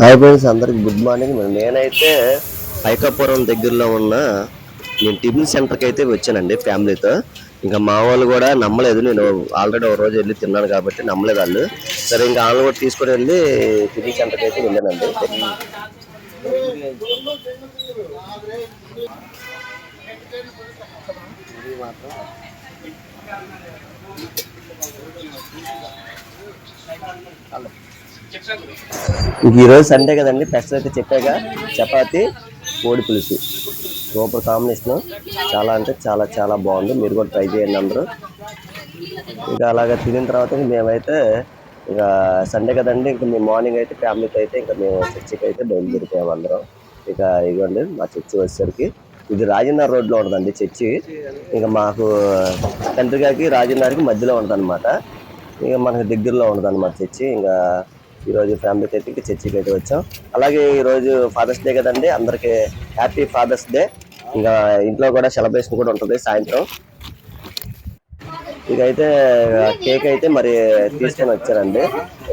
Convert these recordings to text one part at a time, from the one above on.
Hi friends అందరికి good morning. నేనైతే పైకాపురం దగ్గరలో ఉన్న నేను టిఫిన్ సెంటర్కి అయితే వచ్చానండి ఫ్యామిలీతో. ఇంకా మా వాళ్ళు కూడా నమ్మలేదు. నేను ఆల్రెడీ ఒక రోజు వెళ్ళి తిన్నాను కాబట్టి నమ్మలేదు వాళ్ళు. సరే ఇంకా వాళ్ళు కూడా తీసుకొని వెళ్ళి టిఫిన్ సెంటర్కి అయితే వెళ్ళానండి. ఇంక ఈరోజు సండే కదండి. ఫస్ట్ అయితే చెప్పాక చపాతి కోడి పులుసు. సూపర్ కాంబినేషన్ చాలా అంటే చాలా చాలా బాగుంది. మీరు కూడా ట్రై చేయండి అందరూ. ఇక అలాగ తినిన తర్వాత మేమైతే ఇక సండే కదండి. ఇంకా మేము మార్నింగ్ అయితే ఫ్యామిలీతో అయితే ఇంకా మేము చర్చికి అయితే బయలుదేరిపోయాము అందరం. ఇక ఇదిగోండి మా చర్చి వచ్చేసరికి. ఇది రాజన్నర్ రోడ్లో ఉంటుందండి చర్చి. ఇంకా మాకు తండ్రిగారికి రాజన్నర్కి మధ్యలో ఉంటుంది అనమాట ఇక మనకు దగ్గరలో ఉంటుంది అనమాట చర్చి. ఇంకా ఈరోజు ఫ్యామిలీతో అయితే చర్చికి అయితే వచ్చాం. అలాగే ఈరోజు ఫాదర్స్ డే కదండి అందరికి హ్యాపీ ఫాదర్స్ డే ఇంకా ఇంట్లో కూడా సెలబ్రేషన్ కూడా ఉంటుంది సాయంత్రం. ఇక అయితే కేక్ అయితే మరి తీసుకొని వచ్చారండి.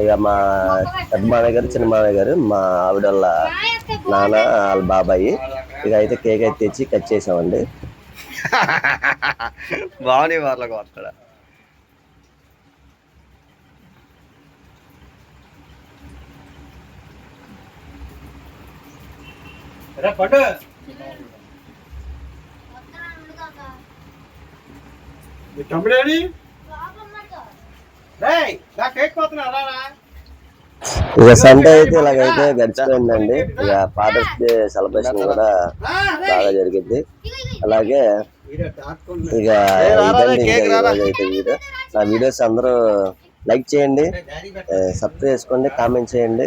ఇక మా పెద్ద మామయ్య గారు చిన్న మామయ్య గారు మా ఆవిడ వాళ్ళ నాన్న వాళ్ళ బాబాయి ఇక అయితే కేక్ అయితే తెచ్చి కట్ చేసామండి. బాగున్నాయి వాళ్ళకి వస్తాడా పట్టు. తమ్ముడేడి నా కేక్ పోతున్నా రారా. ఇక సండే అయితే ఇలాగైతే గడిచిపోయిందండి. ఇక ఫాదర్స్ డే సెలబ్రేషన్ కూడా బాగా జరిగింది. అలాగే ఇక ఇదండి అయితే వీడియో. నా వీడియోస్ అందరూ లైక్ చేయండి. సబ్స్క్రైబ్ చేసుకోండి కామెంట్ చేయండి.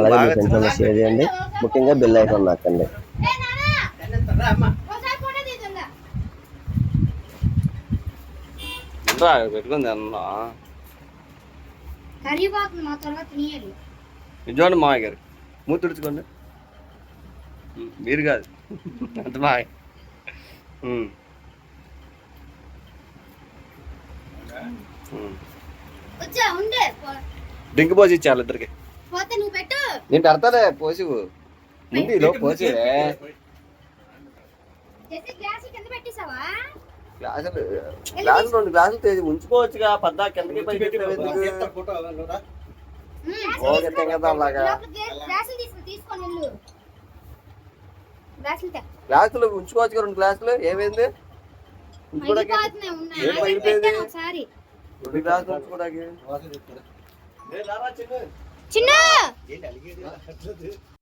అలాగే మీ ఫ్రెండ్స్ అందరూ షేర్ చేయండి. ముఖ్యంగా బెల్ ఐకాన్ నొక్కండి రా, పెట్టుకుంది అన్న. చూడండి మామయ్య గారు. మూతి తుడుచుకోండి. మీరు కాదు. అంత మామయ్య. డ్రింక్ పోసి ఇచ్చారు ఇద్దరికి పోతే నువ్వు పెట్టు. నేను పెడతాలే పోసి ముందు పోసి కింద గ్లాసులు గ్లాసులు రెండు గ్లాసులు తెచ్చి ఉంచుకోవచ్చుగా పద్దా కిందకి? ఓకే తెగదా అలాగా గ్లాసులు ఉంచుకోవచ్చు రెండు గ్లాసులు? ఏమైంది? ఉంచుకోవడానికి? రెండు గ్లాసులు ఉంచుకోవడానికి? చిన్న.